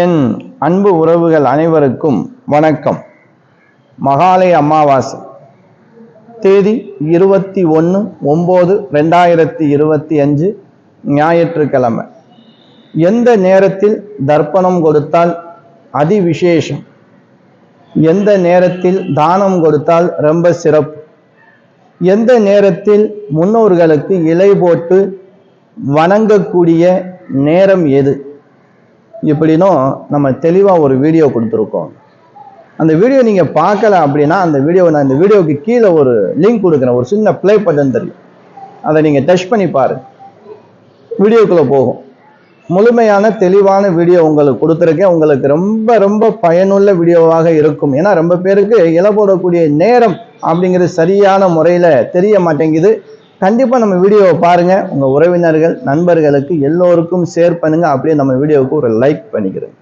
என் அன்பு உறவுகள் அனைவருக்கும் வணக்கம். மகாலய அமாவாசை. தேதி இருபத்தி ஒன்று ஒம்பது ரெண்டாயிரத்தி இருபத்தி அஞ்சு ஞாயிற்றுக்கிழமை. எந்த நேரத்தில் தர்ப்பணம் கொடுத்தால் அதி விசேஷம் எந்த நேரத்தில் தானம் கொடுத்தால் ரொம்ப சிறப்பு? எந்த நேரத்தில் முன்னோர்களுக்கு இலை போட்டு வணங்கக்கூடிய நேரம் எது? இப்படின்னும் நம்ம தெளிவாக ஒரு வீடியோ கொடுத்துருக்கோம். அந்த வீடியோ நீங்கள் பார்க்கல அப்படின்னா அந்த வீடியோ நான் இந்த வீடியோவுக்கு கீழே ஒரு லிங்க் கொடுக்குறேன். ஒரு சின்ன ப்ளே பட்டன் தெரியும். அதை நீங்கள் டச் பண்ணி பாரு வீடியோக்குள்ளே போகும். முழுமையான தெளிவான வீடியோ உங்களுக்கு கொடுத்துருக்கேன். உங்களுக்கு ரொம்ப ரொம்ப பயனுள்ள வீடியோவாக இருக்கும். ஏன்னா ரொம்ப பேருக்கு இலை போடக்கூடிய நேரம் அப்படிங்கிறது சரியான முறையில் தெரிய மாட்டேங்குது. கண்டிப்பாக நம்ம வீடியோவை பாருங்கள் உங்கள் உறவினர்கள் நண்பர்களுக்கு எல்லோருக்கும் ஷேர் பண்ணுங்கள் அப்படியே நம்ம வீடியோவுக்கு ஒரு லைக் பண்ணிக்கிறேன்